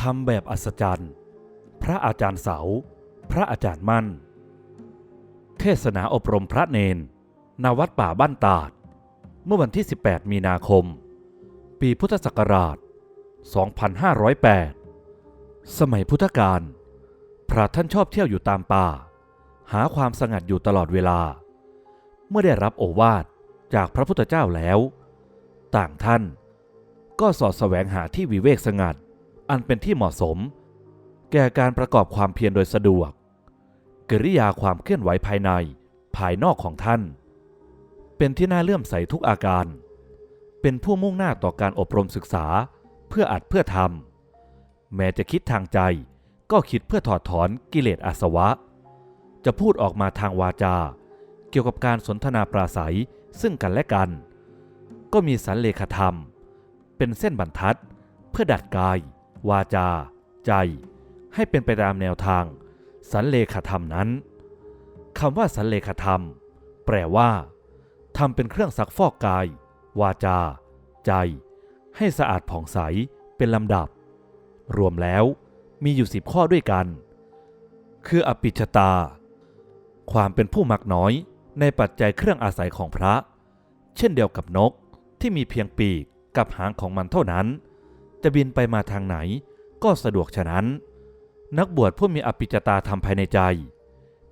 ทำแบบอัศจรรย์ พระอาจารย์เสา พระอาจารย์มั่น เทศนาอบรมพระเนนณวัดป่าบ้านตาด เมื่อวันที่ 18 มีนาคม ปีพุทธศักราช 2508 สมัยพุทธกาล พระท่านชอบเที่ยวอยู่ตามป่า หาความสงัดอยู่ตลอดเวลา เมื่อได้รับโอวาทจากพระพุทธเจ้าแล้ว ต่างท่านก็สอดแสวงหาที่วิเวกสงัด อันเป็นที่เหมาะสม แก่การประกอบความเพียรโดยสะดวก กิริยาความเคลื่อนไหวภายในภายนอกของท่าน เป็นที่น่าเลื่อมใสทุกอาการ เป็นผู้มุ่งหน้าต่อการอบรมศึกษาเพื่ออัดเพื่อทำแม้จะคิดทางใจก็คิดเพื่อถอดถอนกิเลสอาสวะ จะพูดออกมาทางวาจา เกี่ยวกับการสนทนาปราศัยซึ่งกันและกัน ก็มีสันเลขธรรม เป็นเส้นบรรทัดเพื่อดัดกาย วาจา ใจ ให้เป็นไปตามแนวทาง สันเลขธรรมนั้นคำว่าสันเลขธรรม แปลว่าทำเป็นเครื่องซักฟอกกาย วาจา ใจ ให้สะอาดผ่องใสเป็นลำดับ รวมแล้วมีอยู่สิบข้อด้วยกัน คืออปิชตา ความเป็นผู้มักน้อยในปัจจัยเครื่องอาศัยของพระ เช่นเดียวกับนกที่มีเพียงปีกกับหางของมันเท่านั้น จะบินไปมาทางไหน ก็สะดวกฉะนั้น นักบวชผู้มีอปิจตาทำภายในใจ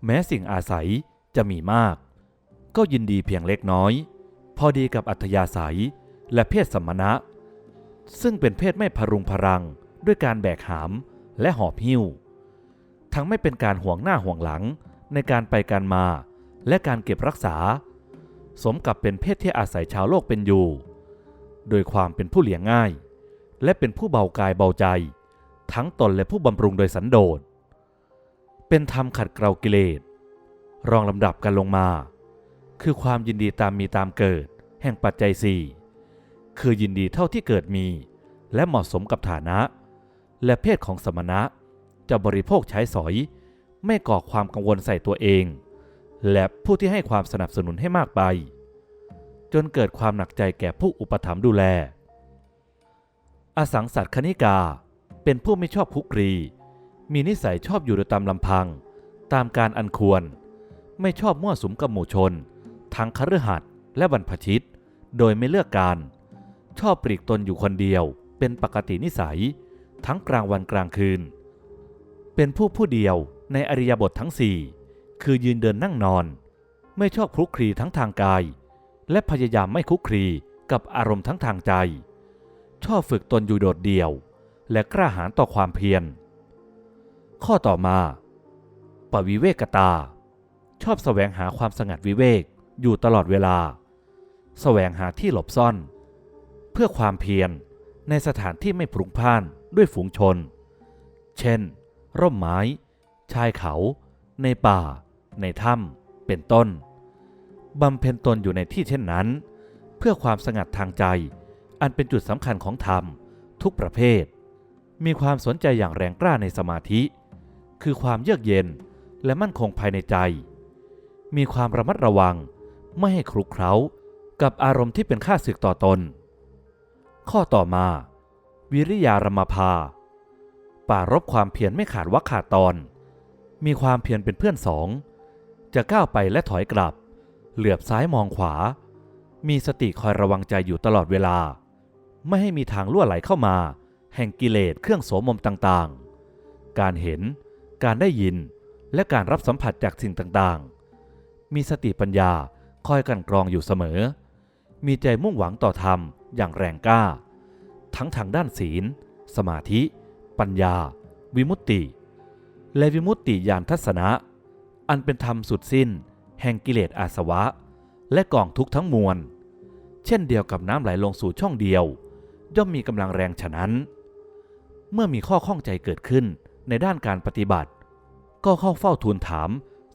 แม้สิ่งอาศัยจะมีมาก ก็ยินดีเพียงเล็กน้อย พอดีกับอัธยาศัยและเพศสมณะ ซึ่งเป็นเพศไม่พรุงพรังด้วยการแบกหามและหอบหิ้ว ทั้งไม่เป็นการห่วงหน้าห่วงหลังในการไปการมาและการเก็บรักษา สมกับเป็นเพศที่อาศัยชาวโลกเป็นอยู่ โดยความเป็นผู้เลี้ยงง่าย และเป็นผู้เบากายเบาใจ ทั้งตนและผู้บำรุงโดยสันโดษ เป็นธรรมขัดเกลากิเลส รองลำดับกันลงมา คือความยินดีตามมีตามเกิด แห่งปัจจัยสี่คือยินดีเท่าที่เกิดมี และเหมาะสมกับฐานะ และเพศของสมณะ จะบริโภคใช้สอย ไม่ก่อความกังวลใส่ตัวเอง และผู้ที่ให้ความสนับสนุนให้มากไป จนเกิดความหนักใจแก่ผู้อุปถัมภ์ดูแล อสังสัตคณิกาเป็นผู้ไม่ชอบคุกครี มีนิสัยชอบอยู่โดยตามลำพัง ตามการอันควร ไม่ชอบมั่วสุมกับหมู่ชน ทั้งคฤหัสถ์และบรรพชิต โดยไม่เลือกการ ชอบปลีกตนอยู่คนเดียว เป็นปกตินิสัย ทั้งกลางวันกลางคืน เป็นผู้ผู้เดียวในอริยบททั้งสี่คือยืนเดินนั่งนอน ไม่ชอบคลุกคลีทั้งทางกาย และพยายามไม่คลุกคลีกับอารมณ์ทั้งทางใจ ชอบฝึกตนอยู่โดดเดี่ยว และกล้าหาญต่อความเพียร ข้อต่อมา ปวิเวกตา ชอบแสวงหาความสงัดวิเวกอยู่ตลอดเวลาแสวงหาที่หลบซ่อน เพื่อความเพียรในสถานที่ไม่พลุกพล่านด้วยฝูงชน เช่น ร่มไม้ ชายเขา ในป่า ในถ้ำเป็นต้นบำเพ็ญตนอยู่ในที่เช่นนั้น เพื่อความสงัดทางใจ อันเป็นจุดสำคัญของธรรม ทุกประเภท มีความสนใจอย่างแรงกล้าในสมาธิ คือความเยือกเย็นและมั่นคงภายในใจ มีความระมัดระวังไม่ให้คลุกเคล้ากับอารมณ์ที่เป็นข้าศึกต่อตน ข้อต่อมา วิริยารมภาป่ารบความเพียรไม่ขาดวักขาดตอน มีความเพียรเป็นเพื่อนสอง จะก้าวไปและถอยกลับ เหลือบซ้ายมองขวา มีสติคอยระวังใจอยู่ตลอดเวลา ไม่ให้มีทางล่วไหลเข้ามา แห่งกิเลสเครื่องโสมมต่างๆ การเห็น การได้ยิน และการรับสัมผัสจากสิ่งต่างๆ มีสติปัญญาคอยกันกรองอยู่เสมอ มีใจมุ่งหวังต่อธรรมอย่างแรงกล้า ทั้งทางด้านศีล สมาธิ ปัญญา วิมุตติ และวิมุตติญาณทัศนะ อันเป็นธรรมสุดสิ้น แห่งกิเลสอาสวะ และกองทุกข์ทั้งมวล เช่นเดียวกับน้ำไหลลงสู่ช่องเดียว ย่อมมีกำลังแรงฉะนั้น เมื่อมีข้อข้องใจเกิดขึ้นในด้านการปฏิบัติ ก็เข้าเฝ้าทูลถาม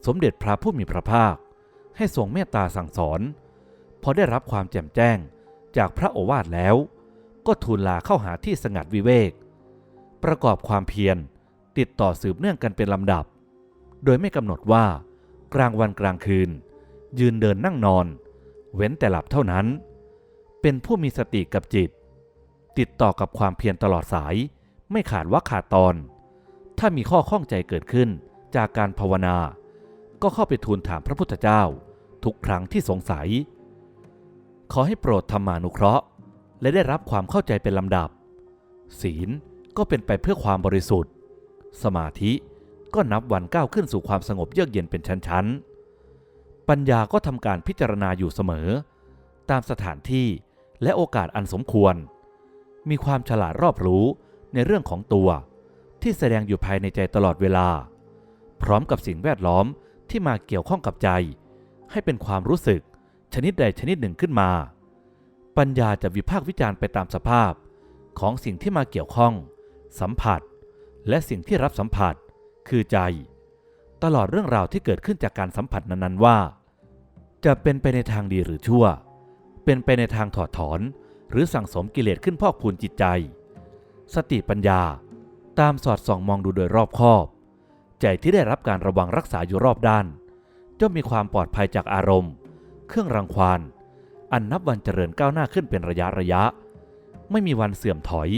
สมเด็จพระผู้มีพระภาค ให้ทรงเมตตาสั่งสอน พอได้รับความแจ่มแจ้งจากพระโอวาทแล้ว ก็ทูลลาเข้าหาที่สงัดวิเวก ประกอบความเพียรติดต่อสืบเนื่องกันเป็นลำดับ โดยไม่กำหนดว่ากลางวันกลางคืน ยืนเดินนั่งนอน เว้นแต่หลับเท่านั้น เป็นผู้มีสติกับจิต ติดต่อกับความเพียรตลอดสาย ไม่ขาดว่าขาดตอน ถ้ามีข้อข้องใจเกิดขึ้นจากการภาวนา ก็เข้าไปทูลถามพระพุทธเจ้า ทุกครั้งที่สงสัย ขอให้โปรดธรรมานุเคราะห์ และได้รับความเข้าใจเป็นลำดับ ศีลก็เป็นไปเพื่อความบริสุทธิ์ สมาธิก็นับวันก้าวขึ้นสู่ความสงบเยือกเย็นเป็นชั้นๆ ปัญญาก็ทำการพิจารณาอยู่เสมอ ตามสถานที่และโอกาสอันสมควร มีความฉลาดรอบรู้ในเรื่องของตัวที่แสดงอยู่ภายในใจตลอดเวลา พร้อมกับสิ่งแวดล้อมที่มาเกี่ยวข้องกับใจ ให้เป็นความรู้สึกชนิดใดชนิดหนึ่งขึ้นมา ปัญญาจะวิพากษ์วิจารณ์ไปตามสภาพของสิ่งที่มาเกี่ยวข้อง สัมผัส และสิ่งที่รับสัมผัส คือใจ ตลอดเรื่องราวที่เกิดขึ้นจากการสัมผัสนั้นๆว่า จะเป็นไปในทางดีหรือชั่ว เป็นไปในทางถอดถอน หรือสั่งสมกิเลสขึ้นพอกพูนจิตใจ สติปัญญาตามสอดส่องมองดูโดยรอบคอบ ใจที่ได้รับการระวังรักษาอยู่รอบด้านย่อมมีความปลอดภัยจากอารมณ์ เครื่องรังควานอันนับวันเจริญก้าวหน้าขึ้นเป็นระยะระยะ ไม่มีวันเสื่อมถอย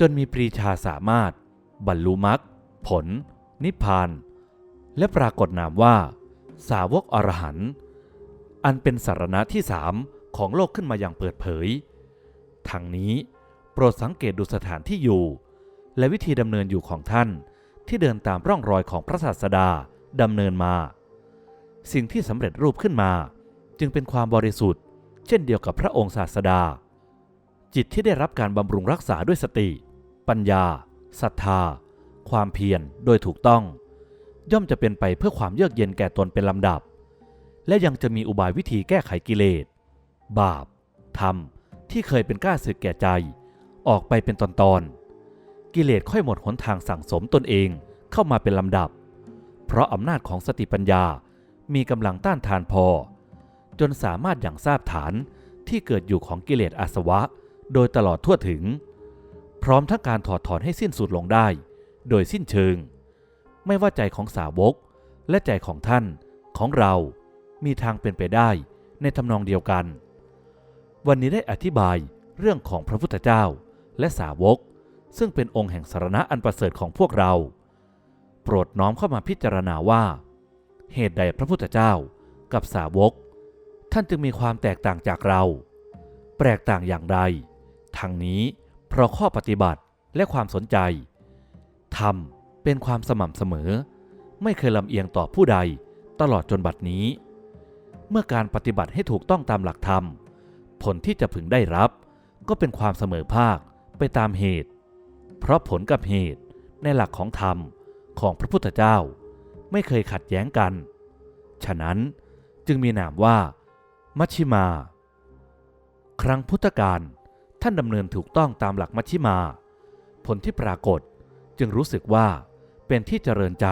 จนมีปรีชาสามารถ บรรลุมรรคผล นิพพาน และปรากฏนามว่า สาวกอรหันต์อันเป็นสารณะที่สาม ของโลกขึ้นมาอย่างเปิดเผย ทั้งนี้โปรดสังเกตดูสถานที่อยู่ และวิธีดำเนินอยู่ของท่านที่เดินตามร่องรอยของพระศาสดาดำเนินมา สิ่งที่สำเร็จรูปขึ้นมา จึงเป็นความบริสุทธิ์ เช่นเดียวกับพระองค์ศาสดา จิตที่ได้รับการบำรุงรักษาด้วยสติ ปัญญาศรัทธา ความเพียรโดยถูกต้อง ย่อมจะเป็นไปเพื่อความเยือกเย็นแก่ตนเป็นลำดับ และยังจะมีอุบายวิธีแก้ไขกิเลส บาปธรรมที่เคยเป็นก้าศึกแก่ใจ ออกไปเป็นตอนๆ กิเลสค่อยหมดหนทางสั่งสมตนเองเข้ามาเป็นลำดับ เพราะอำนาจของสติปัญญามีกำลังต้านทานพอ จนสามารถอย่างทราบฐานที่เกิดอยู่ของกิเลสอาสวะ โดยตลอดทั่วถึง พร้อมทั้งการถอดถอนให้สิ้นสุดลงได้ โดยสิ้นเชิง ไม่ว่าใจของสาวกและใจของท่านของเรา มีทางเป็นไปได้ในทำนองเดียวกัน วันนี้ได้อธิบายเรื่องของพระพุทธเจ้าและสาวก ซึ่งเป็นองค์แห่งสารณะอันประเสริฐของพวกเรา โปรดน้อมเข้ามาพิจารณาว่า เหตุใดพระพุทธเจ้ากับสาวก ท่านจึงมีความแตกต่างจากเราแปลกต่างอย่างไรทั้งนี้เพราะข้อปฏิบัติและความสนใจธรรมเป็นความสม่ำเสมอ ไม่เคยลำเอียงต่อผู้ใดตลอดจนบัดนี้ เมื่อการปฏิบัติให้ถูกต้องตามหลักธรรม ผลที่จะพึงได้รับ ก็เป็นความเสมอภาคไปตามเหตุ เพราะผลกับเหตุในหลักของธรรมของพระพุทธเจ้า ไม่เคยขัดแย้งกัน ฉะนั้นจึงมีนามว่า มัชชิมา ครั้งพุทธกาลท่านดำเนินถูกต้องตามหลักมัชชิมา ผลที่ปรากฏจึงรู้สึกว่าเป็นที่เจริญใจ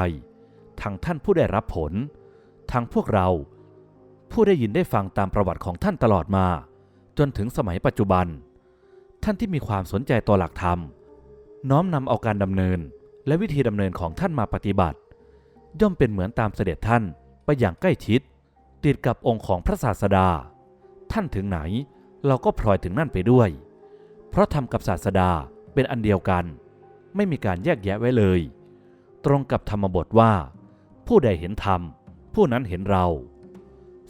ทั้งท่านผู้ได้รับผล ทั้งพวกเรา ผู้ได้ยินได้ฟังตามประวัติของท่านตลอดมา จนถึงสมัยปัจจุบัน ท่านที่มีความสนใจต่อหลักธรรม น้อมนำเอาการดำเนิน และวิธีดำเนินของท่านมาปฏิบัติ ย่อมเป็นเหมือนตามเสด็จท่านไปอย่างใกล้ชิด ติดกับองค์ของพระศาสดา ท่านถึงไหนเราก็พลอยถึงนั่นไปด้วย เพราะทำกับศาสดาเป็นอันเดียวกัน ไม่มีการแยกแยะไว้เลย ตรงกับธรรมบทว่า ผู้ใดเห็นธรรม ผู้นั้นเห็นเรา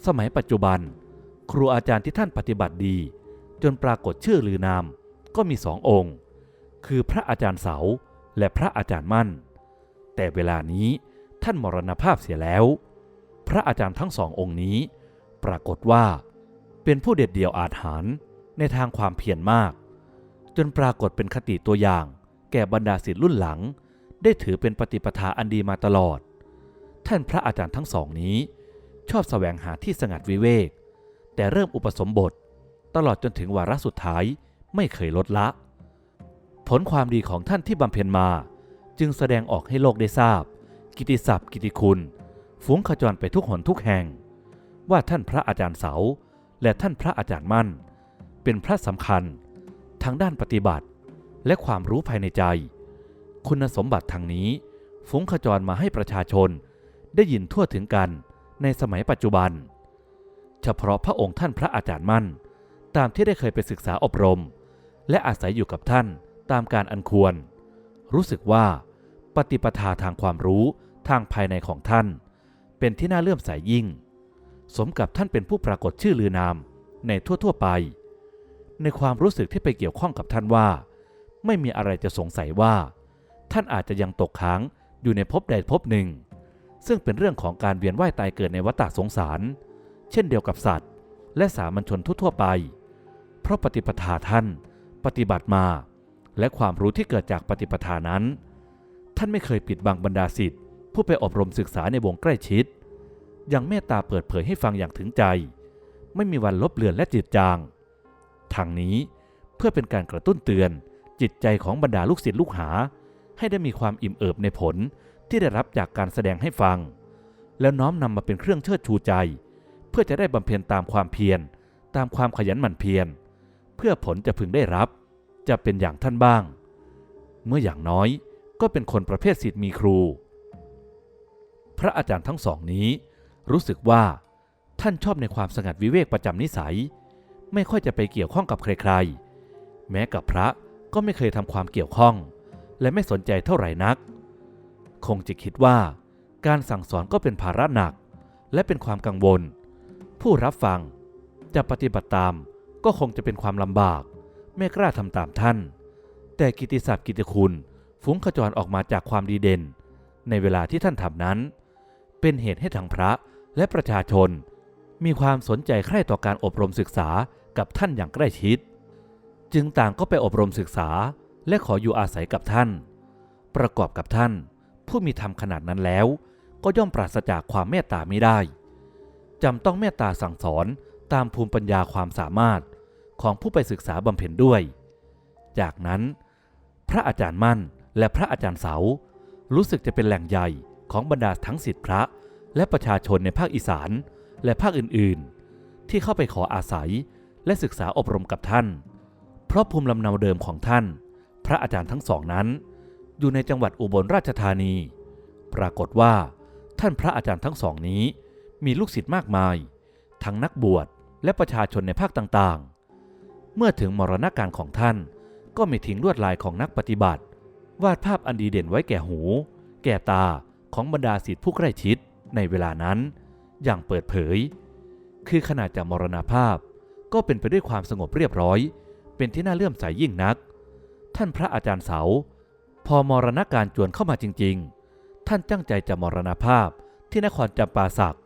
สมัยปัจจุบัน ครูอาจารย์ที่ท่านปฏิบัติดี จนปรากฏชื่อลือนามก็มีสององค์ คือพระอาจารย์เสาและพระอาจารย์มั่น แต่เวลานี้ท่านมรณภาพเสียแล้ว พระอาจารย์ทั้งสององค์นี้ ปรากฏว่า เป็นผู้เด็ดเดี่ยวอาจหารในทางความเพียรมาก จนปรากฏเป็นคติตัวอย่าง แก่บรรดาศิษย์รุ่นหลัง ได้ถือเป็นปฏิปทาอันดีมาตลอด ท่านพระอาจารย์ทั้งสองนี้ ชอบแสวงหาที่สงัดวิเวก แต่เริ่มอุปสมบท ตลอดจนถึงวาระสุดท้ายไม่เคยลดละ ผลความดีของท่านที่บำเพ็ญมา จึงแสดงออกให้โลกได้ทราบ กิติศัพท์กิตติคุณฟุ้งขจรไปทุกหนทุกแห่ง ว่าท่านพระอาจารย์เสา และท่านพระอาจารย์มั่น เป็นพระสำคัญ ทางด้านปฏิบัติ และความรู้ภายในใจ คุณสมบัติทางนี้ฟุ้งขจรมาให้ประชาชนได้ยินทั่วถึงกันในสมัยปัจจุบัน เฉพาะพระองค์ท่านพระอาจารย์มั่น ตามที่ได้เคยไปศึกษาอบรม และอาศัยอยู่กับท่านตามการอันควร รู้สึกว่า ปฏิปทาทางความรู้ทางภายในของท่าน เป็นที่น่าเลื่อมใสยยิ่ง สมกับท่านเป็นผู้ปรากฏชื่อลือนามในทั่วๆไป ในความรู้สึกที่ไปเกี่ยวข้องกับท่านว่า ไม่มีอะไรจะสงสัยว่า ท่านอาจจะยังตกค้างอยู่ในภพใดภพหนึ่ง ซึ่งเป็นเรื่องของการเวียนว่ายตายเกิดในวัฏฏะสงสาร เช่นเดียวกับสัตว์ และสามัญชนทั่วๆไป เพราะปฏิปทาท่านปฏิบัติมา และความรู้ที่เกิดจากปฏิปทานั้น ท่านไม่เคยปิดบังบรรดาสิทธิ์ผู้ไปอบรมศึกษาในวงใกล้ชิด ยังเมตตาเปิดเผยให้ฟังอย่างถึงใจ ไม่มีวันลบเลือนและจิตจาง ทางนี้เพื่อเป็นการกระตุ้นเตือนจิตใจของบรรดาลูกศิษย์ลูกหา ให้ได้มีความอิ่มเอิบในผลที่ได้รับจากการแสดงให้ฟัง แล้วน้อมนำมาเป็นเครื่องเชิดชูใจ พื่อจะได้บำเพ็ญตามความเพียร ตามความขยันหมั่นเพียร เพื่อผลจะพึงได้รับ จะเป็นอย่างท่านบ้าง เมื่ออย่างน้อยก็เป็นคนประเภทศิษย์มีครู พระอาจารย์ทั้งสองนี้ รู้สึกว่า ท่านชอบในความสงัดวิเวกประจำนิสัย ไม่ค่อยจะไปเกี่ยวข้องกับใครๆ แม้กับพระก็ไม่เคยทำความเกี่ยวข้อง และไม่สนใจเท่าไหร่นัก คงจะคิดว่า การสั่งสอนก็เป็นภาระหนัก และเป็นความกังวล ผู้รับฟัง จะปฏิบัติตามก็คงจะเป็นความลำบาก ไม่กล้าทำตามท่าน แต่กิตติศัพท์กิตติคุณฟุ้งขจรออกมาจากความดีเด่น ในเวลาที่ท่านทำนั้น เป็นเหตุให้ทั้งพระและประชาชน มีความสนใจใคร่ต่อการอบรมศึกษากับท่านอย่างใกล้ชิด จึงต่างก็ไปอบรมศึกษาและขออยู่อาศัยกับท่าน ประกอบกับท่าน ผู้มีธรรมขนาดนั้นแล้ว ก็ย่อมปราศจากความเมตตาไม่ได้ จำต้องเมตตาสั่งสอนตามภูมิปัญญาความสามารถของผู้ไปศึกษาบำเพ็ญด้วย จากนั้น พระอาจารย์มั่นและพระอาจารย์เสา รู้สึกจะเป็นแหล่งใหญ่ของบรรดาทั้งสิทธิพระ และประชาชนในภาคอีสานและภาคอื่นๆ ที่เข้าไปขออาศัยและศึกษาอบรมกับท่าน เพราะภูมิลำเนาเดิมของท่าน พระอาจารย์ทั้งสองนั้น อยู่ในจังหวัดอุบลราชธานี ปรากฏว่า ท่านพระอาจารย์ทั้งสองนี้ มีลูกศิษย์มากมาย ทั้งนักบวชและประชาชนในภาคต่างๆ เมื่อถึงมรณกาลของท่าน ก็ไม่ทิ้งลวดลายของนักปฏิบัติ วาดภาพอันดีเด่นไว้แก่หู แก่ตาของบรรดาศิษย์ผู้ใกล้ชิดในเวลานั้น อย่างเปิดเผย คือขนาดจะมรณภาพ ก็เป็นไปด้วยความสงบเรียบร้อย เป็นที่น่าเลื่อมใสยยิ่งนัก ท่านพระอาจารย์เสา พอมรณาการจวนเข้ามาจริง ๆ ท่านตั้งใจจะมรณภาพที่นครจำปาสัก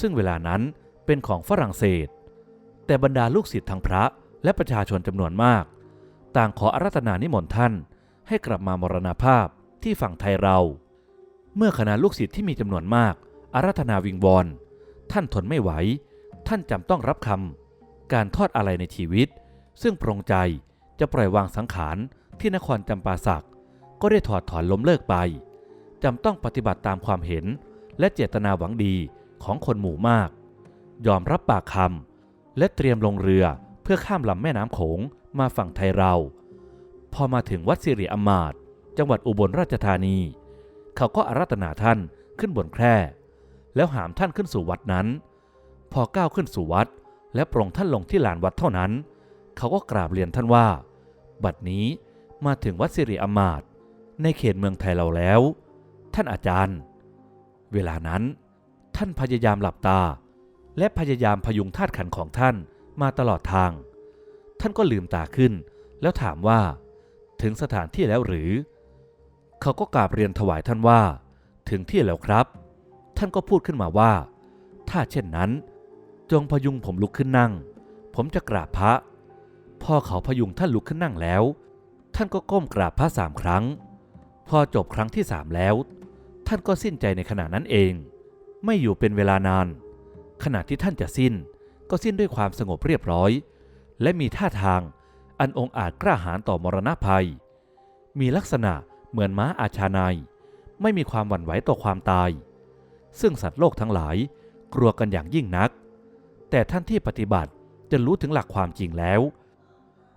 ซึ่งเวลานั้นเป็นของฝรั่งเศส แต่บรรดาลูกศิษย์ทางพระและประชาชนจำนวนมาก ต่างขออารัตนานิมนต์ท่าน ให้กลับมามรณภาพที่ฝั่งไทยเรา เมื่อคณะลูกศิษย์ที่มีจำนวนมาก อารัธนาวิงวอนท่านทนไม่ไหว ท่านจำต้องรับคำการทอดอะไรในชีวิต ซึ่งปรงใจจะปล่อยวางสังขารที่นครจำปาสักก็ได้ถอดถอนล้มเลิกไปจำต้องปฏิบัติตามความเห็นและเจตนาหวังดี ของคนหมู่มาก ยอมรับปากคำและเตรียมลงเรือเพื่อข้ามลำแม่น้ำโขงมาฝั่งไทยเรา พอมาถึงวัดสิริอมาตจังหวัดอุบลราชธานี เขาก็อารัตนาท่านขึ้นบนแคร่แล้วหามท่านขึ้นสู่วัดนั้น พอก้าวขึ้นสู่วัด และปรงท่านลงที่ลานวัดเท่านั้น เขาก็กราบเรียนท่านว่า บัดนี้มาถึงวัดสิริอมาตในเขตเมืองไทยเราแล้ว ท่านอาจารย์ เวลานั้น ท่านพยายามหลับตา และพยายามพยุงธาตุขันของท่านมาตลอดทาง ท่านก็ลืมตาขึ้น แล้วถามว่า ถึงสถานที่แล้วหรือ เขาก็กราบเรียนถวายท่านว่า ถึงที่แล้วครับ ท่านก็พูดขึ้นมาว่า ถ้าเช่นนั้น จงพยุงผมลุกขึ้นนั่ง ผมจะกราบพระพอเขาพยุงท่านลุกขึ้นนั่งแล้ว ท่านก็ก้มกราบพระสามครั้ง พอจบครั้งที่สามแล้ว ท่านก็สิ้นใจในขณะนั้นเอง ไม่อยู่เป็นเวลานาน ขณะที่ท่านจะสิ้น ก็สิ้นด้วยความสงบเรียบร้อย และมีท่าทางอันองอาจกล้าหาญต่อมรณภัย มีลักษณะเหมือนม้าอาชานายไม่มีความหวั่นไหวต่อความตาย ซึ่งสัตว์โลกทั้งหลายกลัวกันอย่างยิ่งนัก แต่ท่านที่ปฏิบัติจะรู้ถึงหลักความจริงแล้ว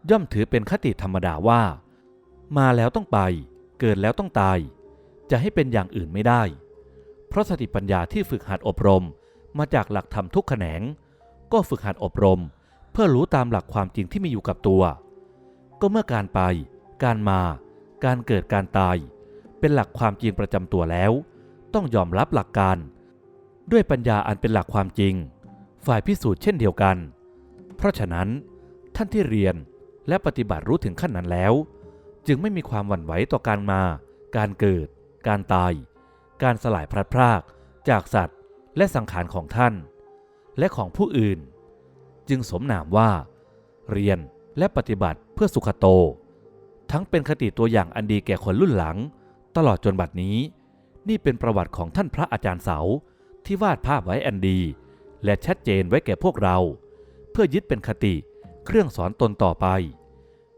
ย่อมถือเป็นคติธรรมดาว่า มาแล้วต้องไป เกิดแล้วต้องตาย จะให้เป็นอย่างอื่นไม่ได้ เพราะสติปัญญาที่ฝึกหัดอบรมมาจากหลักธรรมทุกแขนง ก็ฝึกหัดอบรม เพื่อรู้ตามหลักความจริงที่มีอยู่กับตัว ก็เมื่อการไป การมา การเกิดการตาย เป็นหลักความจริงประจำตัวแล้ว ต้องยอมรับหลักการ ด้วยปัญญาอันเป็นหลักความจริง ฝ่ายพิสูจน์เช่นเดียวกัน เพราะฉะนั้น ท่านที่เรียนและปฏิบัติรู้ถึงขั้นนั้นแล้ว จึงไม่มีความหวั่นไหวต่อการมา การเกิด การตาย การสลายพลัดพรากจากสัตว์และสังขารของท่าน และของผู้อื่น จึงสมนามว่า เรียนและปฏิบัติเพื่อสุขโต ทั้งเป็นคติตัวอย่างอันดีแก่คนรุ่นหลัง ตลอดจนบัดนี้ นี่เป็นประวัติของท่านพระอาจารย์เสาที่วาดภาพไว้อันดี และชัดเจนไว้แก่พวกเรา เพื่อยึดเป็นคติเครื่องสอนตนต่อไป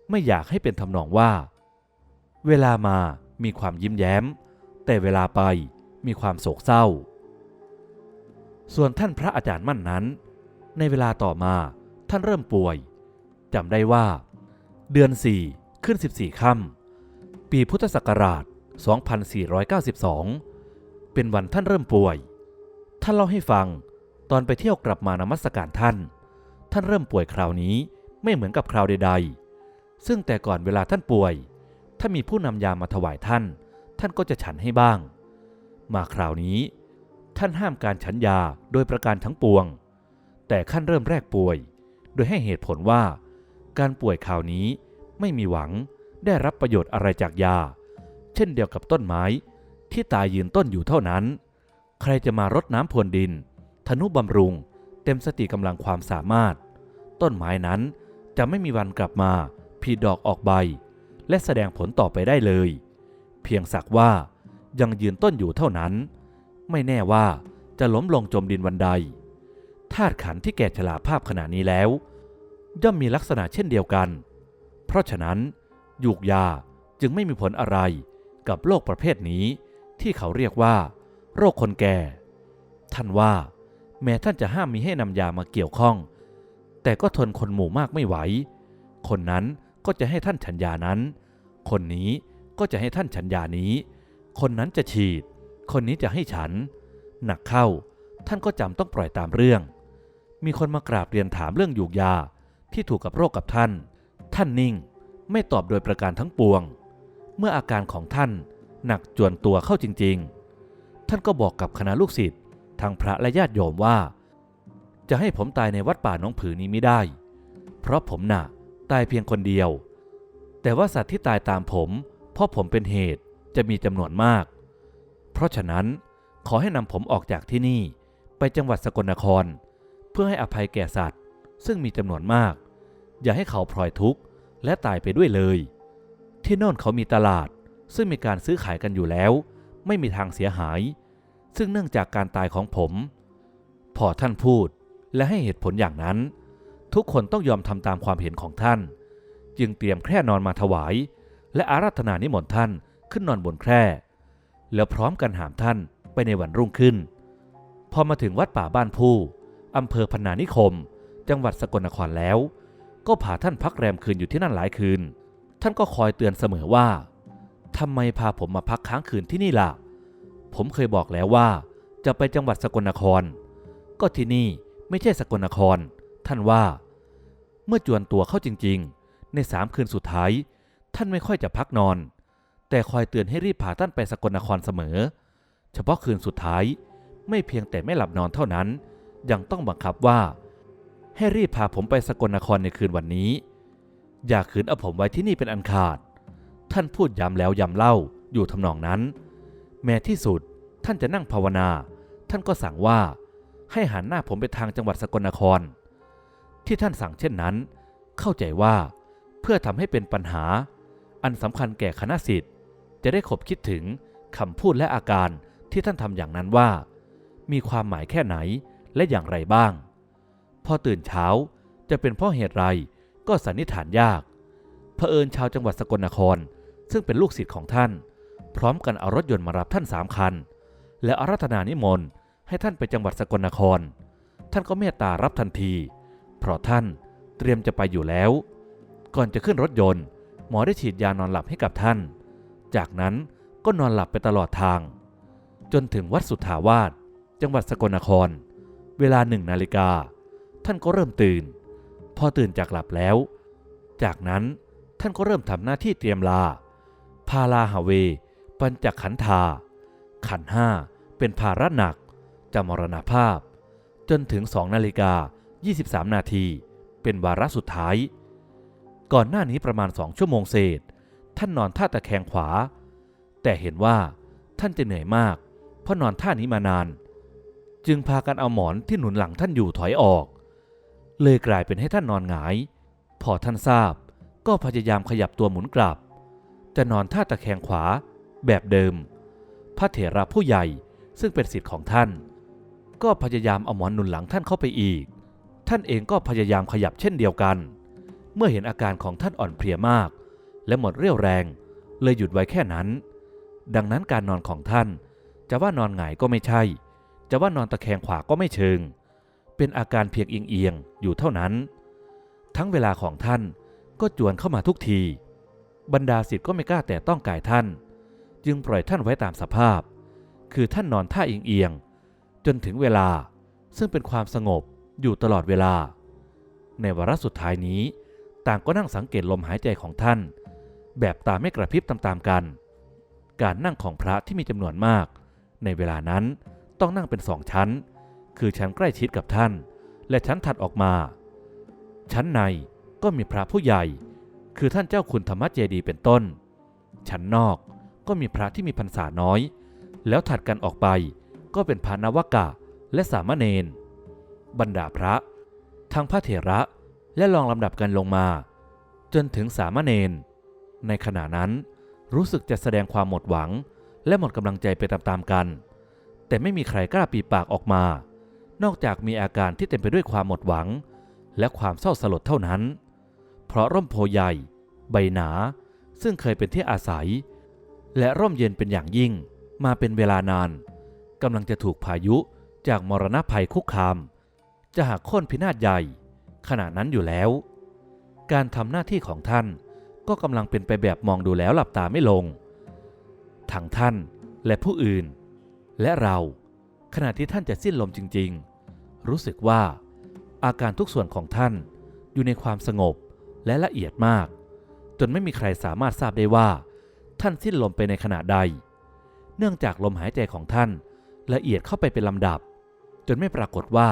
ไม่อยากให้เป็นทำนองว่า เวลามามีความยิ้มแย้ม แต่เวลาไปมีความโศกเศร้า ส่วนท่านพระอาจารย์มั่นนั้น ในเวลาต่อมาท่านเริ่มป่วยจำได้ว่า เดือน4ขึ้น 14ค่ำปีพุทธศักราช 2492 เป็นวันท่านเริ่มป่วย ท่านเล่าให้ฟังตอนไปเที่ยวกลับมานมัสการท่าน ท่านเริ่มป่วยคราวนี้ไม่เหมือนกับคราวใดๆ ซึ่งแต่ก่อนเวลาท่านป่วย ถ้ามีผู้นำยามาถวายท่าน ท่านก็จะฉันให้บ้าง มาคราวนี้ ท่านห้ามการฉันยาโดยประการทั้งปวง แต่ขั้นเริ่มแรกป่วย โดยให้เหตุผลว่า การป่วยคราวนี้ไม่มีหวังได้รับประโยชน์อะไรจากยา เช่นเดียวกับต้นไม้ที่ตายยืนต้นอยู่เท่านั้น ใครจะมารดน้ำพรวนดินทนุบำรุง เต็มสติกำลังความสามารถ ต้นไม้นั้นจะไม่มีวันกลับมาผลิดอกออกใบ และแสดงผลต่อไปได้เลย พียงสักว่ายังยืนต้นอยู่เท่านั้น ไม่แน่ว่าจะล้มลงจมดินวันใดธาตุขันที่แก่ชราภาพขณะนี้แล้ว ย่อมมีลักษณะเช่นเดียวกัน เพราะฉะนั้นยูกยาจึงไม่มีผลอะไรกับโรคประเภทนี้ที่เขาเรียกว่า โรคคนแก่ ท่านว่า แม้ท่านจะห้ามมีให้นำยามาเกี่ยวข้อง แต่ก็ทนคนหมู่มากไม่ไหว คนนั้นก็จะให้ท่านฉันยานั้น คนนี้ ก็จะให้ท่านฉันยานี้ คนนั้นจะฉีด คนนี้จะให้ฉัน หนักเข้า ท่านก็จำต้องปล่อยตามเรื่อง มีคนมากราบเรียนถามเรื่องยูกยาที่ถูกกับโรคกับท่าน ท่านนิ่ง ไม่ตอบโดยประการทั้งปวง เมื่ออาการของท่านหนักจวนตัวเข้าจริง ๆ ท่านก็บอกกับคณะลูกศิษย์ทางพระและญาติโยมว่า จะให้ผมตายในวัดป่าน้องผือนี้ไม่ได้ เพราะผมน่ะตายเพียงคนเดียว แต่ว่าสัตว์ที่ตายตามผม ราะผมเป็นเหตุจะมีจำนวนมาก เพราะฉะนั้นขอให้นำผมออกจากที่นี่ไปจังหวัดสกลนคร เพื่อให้อภัยแก่สัตว์ ซึ่งมีจำนวนมาก อย่าให้เขาพลอยทุกข์และตายไปด้วยเลย ที่โน่นเขามีตลาด ซึ่งมีการซื้อขายกันอยู่แล้ว ไม่มีทางเสียหาย ซึ่งเนื่องจากการตายของผม พอท่านพูดและให้เหตุผลอย่างนั้น ทุกคนต้องยอมทำตามความเห็นของท่าน จึงเตรียมแคร่นอนมาถวาย และอาราธนานิมนต์ท่านขึ้นนอนบนแคร่ แล้วพร้อมกันหามท่านไปในวันรุ่งขึ้น พอมาถึงวัดป่าบ้านผู้อำเภอพนานิคม จังหวัดสกลนครแล้ว ก็พาท่านพักแรมคืนอยู่ที่นั่นหลายคืน ท่านก็คอยเตือนเสมอว่าทำไมพาผมมาพักค้างคืนที่นี่ล่ะ ผมเคยบอกแล้วว่า จะไปจังหวัดสกลนคร ก็ที่นี่ไม่ใช่สกลนคร ท่านว่า เมื่อจวนตัวเข้าจริง ๆ ในสามคืนสุดท้าย ท่านไม่ค่อยจะพักนอน แต่คอยเตือนให้รีบพาท่านไปสกลนครเสมอ เฉพาะคืนสุดท้ายไม่เพียงแต่ไม่หลับนอนเท่านั้น ยังต้องบังคับว่า ให้รีบพาผมไปสกลนครในคืนวันนี้ อย่าขืนเอาผมไว้ที่นี่เป็นอันขาด ท่านพูดย้ำแล้วย้ำเล่าอยู่ทำนองนั้น แม้ที่สุดท่านจะนั่งภาวนา ท่านก็สั่งว่า ให้หันหน้าผมไปทางจังหวัดสกลนคร ที่ท่านสั่งเช่นนั้น เข้าใจว่าเพื่อทำให้เป็นปัญหา อันสำคัญแก่คณะสิทธิ์จะได้ขบคิดถึงคำพูดและอาการที่ท่านทำอย่างนั้นว่า มีความหมายแค่ไหนและอย่างไรบ้าง พอตื่นเช้าจะเป็นเพราะเหตุไรก็สันนิษฐานยากเผอิญชาวจังหวัดสกลนคร ซึ่งเป็นลูกศิษย์ของท่าน พร้อมกันเอารถยนต์มารับท่านสามคัน และอารัธนานิมนต์ให้ท่านไปจังหวัดสกลนคร ท่านก็เมตตารับทันที เพราะท่านเตรียมจะไปอยู่แล้ว ก่อนจะขึ้นรถยนต์ หมอได้ฉีดยานอนหลับให้กับท่าน จากนั้นก็นอนหลับไปตลอดทาง จนถึงวัดสุทธาวาสจังหวัดสกลนคร เวลาหนึ่งนาฬิกา ท่านก็เริ่มตื่น พอตื่นจากหลับแล้ว จากนั้นท่านก็เริ่มทำหน้าที่เตรียมลา พาลาหาเว ปัญจขันธา ขันห้าเป็นภาระหนักจะมรณภาพ จนถึง2นาฬิกา 23 นาที เป็นวาระสุดท้าย ก่อนหน้านี้ประมาณสองชั่วโมงเศษ ท่านนอนท่าตะแคงขวา แต่เห็นว่าท่านจะเหนื่อยมาก เพราะนอนท่านี้มานาน จึงพากันเอาหมอนที่หนุนหลังท่านอยู่ถอยออก เลยกลายเป็นให้ท่านนอนหงาย พอท่านทราบก็พยายามขยับตัวหมุนกลับ จะนอนท่าตะแคงขวาแบบเดิม พระเถระผู้ใหญ่ซึ่งเป็นสิทธิ์ของท่าน ก็พยายามเอาหมอนหนุนหลังท่านเข้าไปอีก ท่านเองก็พยายามขยับเช่นเดียวกัน เมื่อเห็นอาการของท่านอ่อนเพลียมาก และหมดเรี่ยวแรง เลยหยุดไว้แค่นั้น ดังนั้นการนอนของท่าน จะว่านอนหงายก็ไม่ใช่ จะว่านอนตะแคงขวาก็ไม่เชิง เป็นอาการเพียงเอียงๆอยู่เท่านั้น ทั้งเวลาของท่านก็จวนเข้ามาทุกที บรรดาศิษย์ก็ไม่กล้าแต่ต้องกายท่าน จึงปล่อยท่านไว้ตามสภาพ คือท่านนอนท่าเอียงๆจนถึงเวลาซึ่งเป็นความสงบอยู่ตลอดเวลา ในวาระสุดท้ายนี้ ต่างก็นั่งสังเกตลมหายใจของท่าน แบบตาไม่กระพริบตามๆกัน การนั่งของพระที่มีจำนวนมาก ในเวลานั้นต้องนั่งเป็นสองชั้น คือชั้นใกล้ชิดกับท่าน และชั้นถัดออกมา ชั้นในก็มีพระผู้ใหญ่ คือท่านเจ้าคุณธรรมเจดีย์เป็นต้น ชั้นนอกก็มีพระที่มีพรรษาน้อย แล้วถัดกันออกไปก็เป็นพระนวกะและสามเณรบรรดาพระ ทั้งพระเถระ และลองลำดับกันลงมา จนถึงสามเณรในขณะนั้นรู้สึกจะแสดงความหมดหวัง และหมดกำลังใจไปตามๆกัน แต่ไม่มีใครกล้าปีปากออกมา นอกจากมีอาการที่เต็มไปด้วยความหมดหวัง และความเศร้าสลดเท่านั้น เพราะร่มโพใหญ่ ใบหนา ซึ่งเคยเป็นที่อาศัย และร่มเย็นเป็นอย่างยิ่ง มาเป็นเวลานานกำลังจะถูกพายุจากมรณะภัยคุกคาม จะหักโค่นพินาศใหญ่ ขณะนั้นอยู่แล้ว การทำหน้าที่ของท่านก็กำลังเป็นไปแบบมองดูแล้วหลับตาไม่ลง ทั้งท่านและผู้อื่น และเราขณะที่ท่านจะสิ้นลมจริง ๆ รู้สึกว่าอาการทุกส่วนของท่านอยู่ในความสงบและละเอียดมาก จนไม่มีใครสามารถทราบได้ว่า ท่านสิ้นลมไปในขณะใด เนื่องจากลมหายใจของท่านละเอียดเข้าไปเป็นลำดับ จนไม่ปรากฏว่า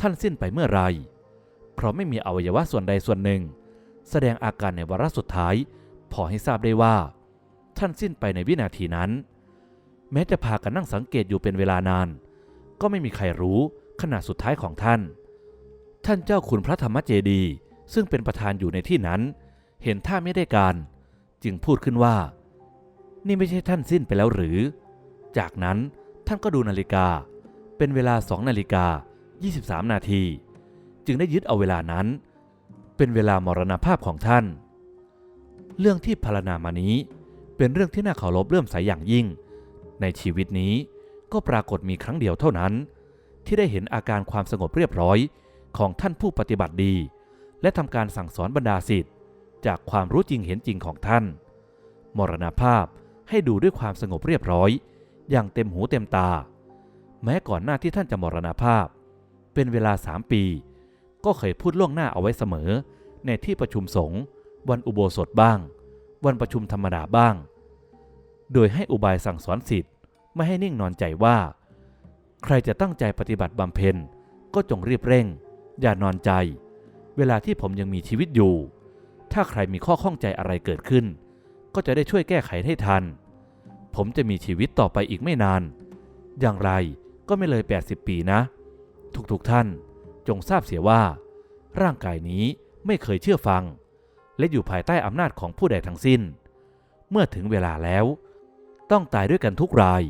ท่านสิ้นไปเมื่อไร เพราะไม่มีอวัยวะส่วนใดส่วนหนึ่ง แสดงอาการในวาระสุดท้าย พอให้ทราบได้ว่า ท่านสิ้นไปในวินาทีนั้น แม้จะพากันนั่งสังเกตอยู่เป็นเวลานาน ก็ไม่มีใครรู้ขณะสุดท้ายของท่าน ท่านเจ้าคุณพระธรรมเจดีย์ซึ่งเป็นประธานอยู่ในที่นั้น เห็นท่าไม่ได้การ จึงพูดขึ้นว่า นี่ไม่ใช่ท่านสิ้นไปแล้วหรือ จากนั้นท่านก็ดูนาฬิกา เป็นเวลาสองนาฬิกา 23 นาที จึงได้ยึดเอาเวลานั้น เป็นเวลามรณภาพของท่าน เรื่องที่พารณามานี้เป็นเรื่องที่น่าเคารพเลื่อมใสอย่างยิ่ง ในชีวิตนี้ก็ปรากฏมีครั้งเดียวเท่านั้น ที่ได้เห็นอาการความสงบเรียบร้อยของท่านผู้ปฏิบัติดี และทำการสั่งสอนบรรดาศิษย์จากความรู้จริงเห็นจริงของท่าน มรณภาพให้ดูด้วยความสงบเรียบร้อย อย่างเต็มหูเต็มตา แม้ก่อนหน้าที่ท่านจะมรณภาพ เป็นเวลาสามปี ก็เคยพูดล่วงหน้าเอาไว้เสมอ ในที่ประชุมสงฆ์วันอุโบสถบ้าง วันประชุมธรรมดาบ้าง โดยให้อุบายสั่งสอนสิทธิ์ไม่ให้นิ่งนอนใจว่า ใครจะตั้งใจปฏิบัติบำเพ็ญก็จงรีบเร่ง อย่านอนใจ เวลาที่ผมยังมีชีวิตอยู่ ถ้าใครมีข้อข้องใจอะไรเกิดขึ้น ก็จะได้ช่วยแก้ไขให้ทัน ผมจะมีชีวิตต่อไปอีกไม่นาน อย่างไรก็ไม่เลย 80 ปีนะ ทุกๆทท่าน จงทราบเสียว่า ร่างกายนี้ไม่เคยเชื่อฟัง และอยู่ภายใต้อำนาจของผู้ใดทั้งสิ้น เมื่อถึงเวลาแล้ว ต้องตายด้วยกันทุกราย